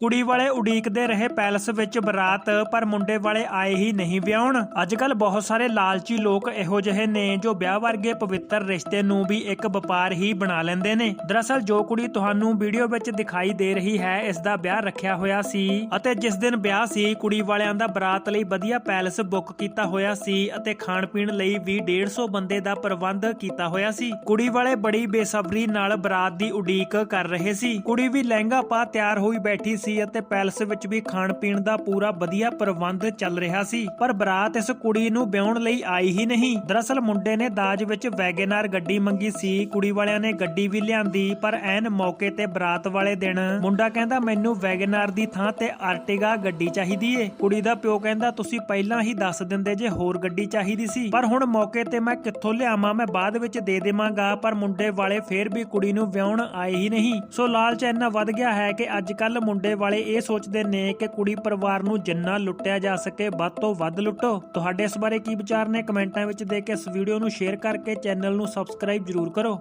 ਕੁੜੀ ਵਾਲੇ ਉਡੀਕਦੇ ਰਹੇ ਪੈਲਸ ਵਿੱਚ ਬਰਾਤ, ਪਰ ਮੁੰਡੇ ਵਾਲੇ ਆਏ ਹੀ ਨਹੀਂ ਵਿਆਹਣ। ਅੱਜ ਕੱਲ ਬਹੁਤ ਸਾਰੇ ਲਾਲਚੀ ਲੋਕ ਇਹੋ ਜਿਹੇ ਨੇ ਜੋ ਵਿਆਹ ਵਰਗੇ ਪਵਿੱਤਰ ਰਿਸ਼ਤੇ ਨੂੰ ਵੀ ਇੱਕ ਵਪਾਰ ਹੀ ਬਣਾ ਲੈਂਦੇ ਨੇ। ਦਰਅਸਲ ਜੋ ਕੁੜੀ ਤੁਹਾਨੂੰ ਵੀਡੀਓ ਵਿੱਚ ਦਿਖਾਈ ਦੇ ਰਹੀ ਹੈ, ਇਸ ਦਾ ਵਿਆਹ ਰੱਖਿਆ ਹੋਇਆ ਸੀ ਅਤੇ ਜਿਸ ਦਿਨ ਵਿਆਹ ਸੀ, ਕੁੜੀ ਵਾਲਿਆਂ ਦਾ ਬਰਾਤ ਲਈ ਵਧੀਆ ਪੈਲਸ ਬੁੱਕ ਕੀਤਾ ਹੋਇਆ ਸੀ ਅਤੇ ਖਾਣ ਪੀਣ ਲਈ ਵੀ 150 ਬੰਦੇ ਦਾ ਪ੍ਰਬੰਧ ਕੀਤਾ ਹੋਇਆ ਸੀ। ਕੁੜੀ ਵਾਲੇ ਬੜੀ ਬੇਸਬਰੀ ਨਾਲ ਬਰਾਤ ਦੀ ਉਡੀਕ ਕਰ ਰਹੇ ਸੀ। ਕੁੜੀ ਵੀ ਲਹਿੰਗਾ ਪਾ ਤਿਆਰ ਹੋਈ ਬੈਠੀ ਸੀ ਅਤੇ ਪੈਲਸ ਵਿੱਚ ਵੀ ਖਾਣ ਪੀਣ ਦਾ ਪੂਰਾ ਵਧੀਆ ਪ੍ਰਬੰਧ ਚੱਲ ਰਿਹਾ ਸੀ। ਪਰ ਬਰਾਤ ਇਸ ਕੁੜੀ ਨੂੰ ਵਿਆਹਣ ਲਈ ਆਈ ਹੀ ਨਹੀਂ। ਦਰਅਸਲ ਮੁੰਡੇ ਨੇ ਦਾਜ ਵਿੱਚ ਵੈਗਨਰ ਗੱਡੀ ਮੰਗੀ ਸੀ, ਕੁੜੀ ਵਾਲਿਆਂ ਨੇ ਗੱਡੀ ਵੀ ਲਿਆਂਦੀ, ਪਰ ਐਨ ਮੌਕੇ ਤੇ ਬਰਾਤ ਵਾਲੇ ਦਿਨ ਮੁੰਡਾ ਕਹਿੰਦਾ, ਮੈਨੂੰ ਵੈਗਨਰ ਦੀ ਥਾਂ ਤੇ ਆਰਟੀਗਾ ਗੱਡੀ ਚਾਹੀਦੀ ਏ। ਕੁੜੀ ਦਾ ਪਿਓ ਕਹਿੰਦਾ, ਤੁਸੀਂ ਪਹਿਲਾਂ ਹੀ ਦੱਸ ਦਿੰਦੇ ਜੇ ਹੋਰ ਗੱਡੀ ਚਾਹੀਦੀ ਸੀ। ਪਰ ਹੁਣ ਮੌਕੇ ਤੇ ਮੈਂ ਕਿੱਥੋਂ ਲਿਆਵਾਂ? ਮੈਂ ਬਾਅਦ ਵਿੱਚ ਦੇ ਦੇਵਾਂਗਾ। ਪਰ ਮੁੰਡੇ ਵਾਲੇ ਫੇਰ ਵੀ ਕੁੜੀ ਨੂੰ ਵਿਆਹਣ ਆਏ ਹੀ ਨਹੀਂ। ਸੋ ਲਾਲਚ ਇੰਨਾ ਵੱਧ ਗਿਆ ਹੈ ਕਿ ਅੱਜ ਕੱਲ ਮੁੰਡੇ ਵਾਲੇ ਇਹ ਸੋਚਦੇ ਨੇ ਕਿ ਕੁੜੀ ਪਰਿਵਾਰ ਨੂੰ ਜਿੰਨਾ ਲੁੱਟਿਆ ਜਾ ਸਕੇ, ਵੱਧ ਤੋਂ ਵੱਧ ਲੁੱਟੋ। ਤੁਹਾਡੇ ਇਸ ਬਾਰੇ ਕੀ ਵਿਚਾਰ ਨੇ? ਕਮੈਂਟਾਂ ਵਿੱਚ ਦੇ ਕੇ ਇਸ ਵੀਡੀਓ ਨੂੰ ਸ਼ੇਅਰ ਕਰਕੇ ਚੈਨਲ ਨੂੰ ਸਬਸਕ੍ਰਾਈਬ ਜਰੂਰ ਕਰੋ।